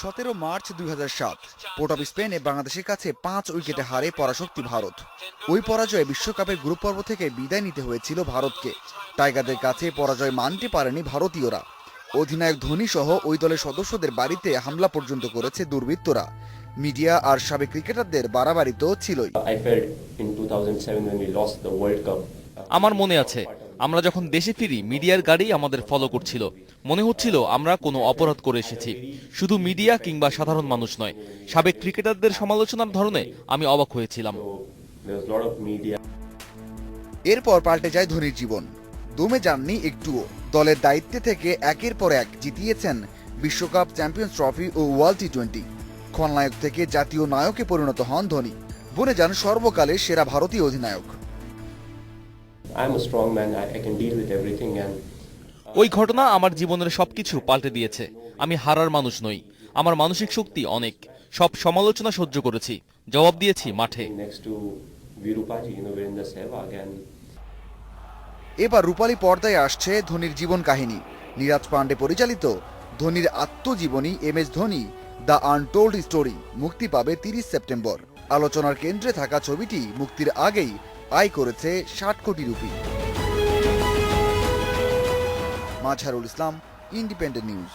সতেরো মার্চ দুই সাত পোর্ট অফ স্পেনে বাংলাদেশের কাছে পাঁচ উইকেটে হারে পরাশক্তি ভারত। ওই পরাজয়ে বিশ্বকাপের গ্রুপ পর্ব থেকে বিদায় নিতে হয়েছিল ভারতকে। টাইগারদের কাছে পরাজয় মানতে পারেনি ভারতীয়রা। অধিনায়ক ধোনি সহ ওই দলের সদস্যদের বাড়িতে হামলা পর্যন্ত করেছে দুর্বৃত্তরা। মিডিয়া আর সাবেক ক্রিকেটারদের বাড়াবাড়ি তো ছিলই। I felt in 2007 when we lost the World Cup. আমার মনে আছে আমরা যখন দেশে ফিরি, মিডিয়ার গাড়ি আমাদের ফলো করছিল। মনে হচ্ছিল আমরা কোনো অপরাধ করে এসেছি। শুধু মিডিয়া কিংবা সাধারণ মানুষ নয়, সাবেক ক্রিকেটারদের সমালোচনার ধরনে আমি অবাক হয়েছিলাম. এরপর পাল্টে যায় ধোনির জীবন। দমে যাননি একটুও। দলের দায়িত্বে থেকে একের পর এক জিতিয়েছেন বিশ্বকাপ চ্যাম্পিয়ন্স ট্রফি ও ওয়ার্ল্ড টি টোয়েন্টি খলনায়ক থেকে জাতীয় নায়কে পরিণত হন ধোনি। বনে যান সর্বকালের সেরা ভারতীয় অধিনায়ক। ওই ঘটনা আমার জীবনের সবকিছু পাল্টে দিয়েছে। আমি হারার মানুষ নই। আমার মানসিক শক্তি অনেক। সব সমালোচনা সহ্য করেছি। জবাব দিয়েছি মাঠে। এবার রূপালী পর্দায় আসছে ধোনির জীবন কাহিনী। নীরাজ পান্ডে পরিচালিত ধোনির আত্মজীবনী M S Dhoni the untold story মুক্তি পাবে তিরিশ সেপ্টেম্বর। আলোচনার কেন্দ্রে থাকা ছবিটি মুক্তির আগেই আয় করেছে ষাট কোটি rupee. Majharul Islam independent news